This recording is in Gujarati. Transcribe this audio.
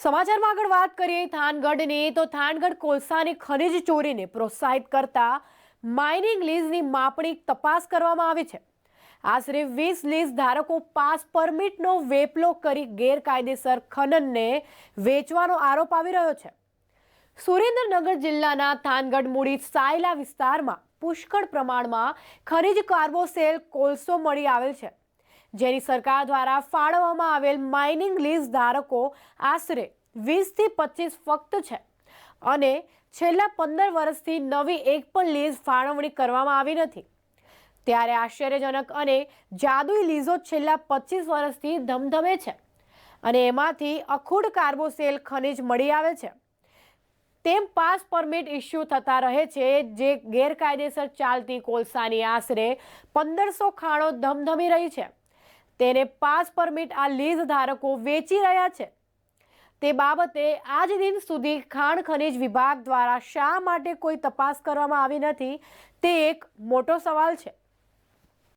સમાચારમાં આગળ વાત કરીએ થાનગઢની, તો થાનગઢ કોલસાની ખનિજ ચોરીને પ્રોત્સાહિત કરતા માઇનિંગ લીઝની માપણી તપાસ કરવામાં આવી છે. આશરે વીસ લીઝ ધારકો પાસ પરમિટનો વેપલો કરી ગેરકાયદેસર ખનનને વેચવાનો આરોપ આવી રહ્યો છે. સુરેન્દ્રનગર જિલ્લાના થાનગઢ મૂડી સાયલા વિસ્તારમાં પુષ્કળ પ્રમાણમાં ખનિજ કાર્બોસેલ કોલસો મળી આવેલ છે. જેની સરકાર દ્વારા ફાળવવામાં આવેલ માઇનિંગ લીઝ ધારકો આશરે વીસથી પચીસ ફક્ત છે. અને છેલ્લા પંદર વર્ષથી નવી એક પણ લીઝ ફાળવણી કરવામાં આવી નથી. ત્યારે આશ્ચર્યજનક અને જાદુઈ લીઝો છેલ્લા પચીસ વર્ષથી ધમધમે છે અને એમાંથી અખૂડ કાર્બોસેલ ખનિજ મળી આવે છે. તેમ પાસ પરમિટ ઇસ્યુ થતા રહે છે જે ગેરકાયદેસર ચાલતી કોલસાની આશરે પંદરસો ખાણો ધમધમી રહી છે. તેને પાસ પરમિટ આ લીઝ ધારકો વેચી રહ્યા છે. તે બાબતે આજ દિન સુધી ખાણ ખનિજ વિભાગ દ્વારા શા માટે કોઈ તપાસ કરવામાં આવી નથી, તે એક મોટો સવાલ છે.